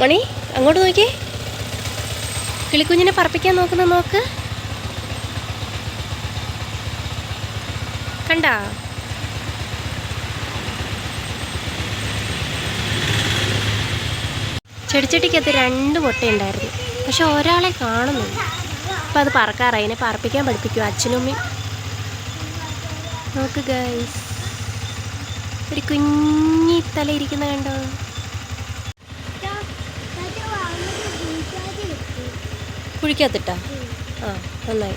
മണി അങ്ങോട്ട് നോക്കിയേ. കിളിക്കുഞ്ഞിനെ പറപ്പിക്കാൻ നോക്കുന്ന നോക്ക്. കണ്ടാ? ചെടിച്ചട്ടിക്കകത്ത് രണ്ട് മുട്ടയുണ്ടായിരുന്നു. പക്ഷെ ഒരാളെ കാണുന്നില്ല. അപ്പം അത് പറക്കാറായി. അതിനെ പറപ്പിക്കാൻ പഠിപ്പിക്കും അച്ഛനും അമ്മയും. നോക്ക് ഗൈസ് ഒരു കുഞ്ഞി തല ഇരിക്കുന്ന കണ്ടോ? കുഴിക്കകത്തിട്ടാ? ആ നന്നായി.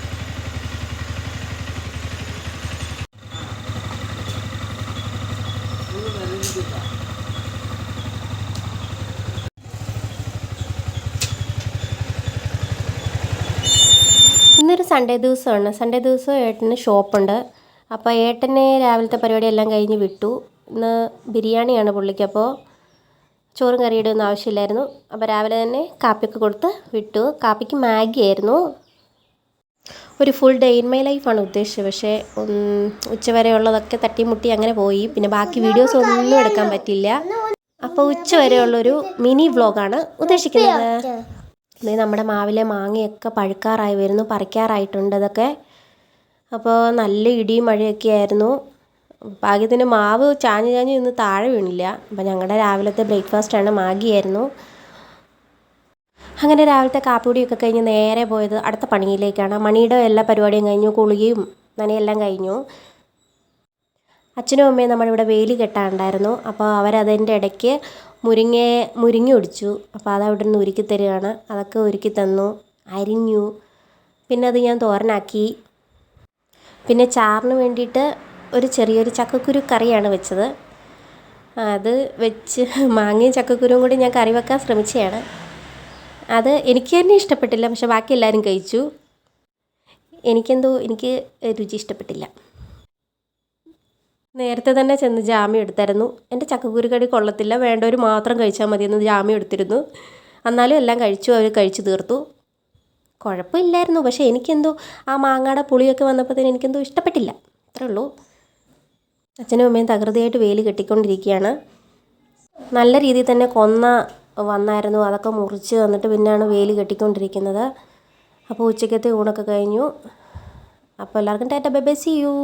ഇന്നൊരു സൺഡേ ദിവസമാണ്. സൺഡേ ദിവസം ഏട്ടന് ഷോപ്പുണ്ട്. അപ്പോൾ ഏട്ടനെ രാവിലത്തെ പരിപാടിയെല്ലാം കഴിഞ്ഞ് വിട്ടു. ഇന്ന് ബിരിയാണിയാണ് പുള്ളിക്ക്. അപ്പോൾ ചോറും കറിയുടെ ഒന്നും ആവശ്യമില്ലായിരുന്നു. അപ്പോൾ രാവിലെ തന്നെ കാപ്പിയൊക്കെ കൊടുത്ത് വിട്ടു. കാപ്പിക്ക് മാഗി ആയിരുന്നു. ഒരു ഫുൾ ഡേ ഇൻ മൈ ലൈഫാണ് ഉദ്ദേശിച്ചത്. പക്ഷേ ഉച്ചവരെ ഉള്ളതൊക്കെ തട്ടിമുട്ടി അങ്ങനെ പോയി. പിന്നെ ബാക്കി വീഡിയോസ് ഒന്നും എടുക്കാൻ പറ്റില്ല അപ്പോൾ ഉച്ചവരെയുള്ളൊരു മിനി വ്ളോഗാണ് ഉദ്ദേശിക്കുന്നത്. ഇത് നമ്മുടെ മാവിലെ മാങ്ങയൊക്കെ പഴുക്കാറായി വരുന്നു പറിക്കാറായിട്ടുണ്ട് അതൊക്കെ അപ്പോൾ നല്ല ഇടിയും മഴയൊക്കെ ആയിരുന്നു. ഭാഗ്യത്തിന് മാവ് ചാഞ്ഞ് ചാഞ്ഞ് നിന്ന് താഴെ വീണില്ല. അപ്പം ഞങ്ങളുടെ രാവിലത്തെ ബ്രേക്ക്ഫാസ്റ്റാണ്. മാഗിയായിരുന്നു. അങ്ങനെ രാവിലത്തെ കാപ്പിപ്പൊടിയൊക്കെ കഴിഞ്ഞ് നേരെ പോയത് അടുത്ത പണിയിലേക്കാണ്. മണിയുടെ എല്ലാ പരിപാടിയും കഴിഞ്ഞു. കുളിയും നനയെല്ലാം കഴിഞ്ഞു. അച്ഛനും അമ്മയും നമ്മളിവിടെ വേലി കെട്ടാനുണ്ടായിരുന്നു അപ്പോൾ അവരതിന്റെ ഇടയ്ക്ക് മുരിങ്ങ മുരിങ്ങ ഒടിച്ചു. അപ്പോൾ അത് അവിടെ നിന്ന് ഉരുക്കി തരികയാണ്. അതൊക്കെ ഉരുക്കി തന്നു. അരിഞ്ഞു. പിന്നെ അത് ഞാൻ തോരനാക്കി. പിന്നെ ചാറിന് വേണ്ടിയിട്ട് ഒരു ചെറിയൊരു ചക്കക്കുരു കറിയാണ് വെച്ചത്. അത് വെച്ച് മാങ്ങയും ചക്കക്കുരുവും കൂടി ഞാൻ കറി വെക്കാൻ ശ്രമിച്ചതാണ് അത് എനിക്ക് തന്നെ ഇഷ്ടപ്പെട്ടില്ല പക്ഷെ ബാക്കി എല്ലാവരും കഴിച്ചു. എനിക്കെന്തോ എനിക്ക് രുചി ഇഷ്ടപ്പെട്ടില്ല. നേരത്തെ തന്നെ ചെന്ന് ജാമ്യം എടുത്തായിരുന്നു. എന്റെ ചക്കക്കുരു കടി കൊള്ളത്തില്ല വേണ്ടവർ മാത്രം കഴിച്ചാൽ മതിയെന്ന് ജാമ്യം എടുത്തിരുന്നു. എന്നാലും എല്ലാം കഴിച്ചു അവർ കഴിച്ചു തീർത്തു. കുഴപ്പമില്ലായിരുന്നു പക്ഷേ എനിക്കെന്തോ ആ മാങ്ങയുടെ പുളിയൊക്കെ വന്നപ്പോഴത്തേന് എനിക്കെന്തോ ഇഷ്ടപ്പെട്ടില്ല. അത്രേ ഉള്ളൂ. അച്ഛനും അമ്മയും തകൃതിയായിട്ട് വേലി കെട്ടിക്കൊണ്ടിരിക്കുകയാണ്. നല്ല രീതിയിൽ തന്നെ കൊന്ന വന്നായിരുന്നു. അതൊക്കെ മുറിച്ച് തന്നിട്ട് പിന്നെയാണ് വേലി കെട്ടിക്കൊണ്ടിരിക്കുന്നത്. അപ്പോൾ ഉച്ചക്കത്തെ ഊണൊക്കെ കഴിഞ്ഞു. അപ്പോൾ എല്ലാവർക്കും tata. Bye bye see you.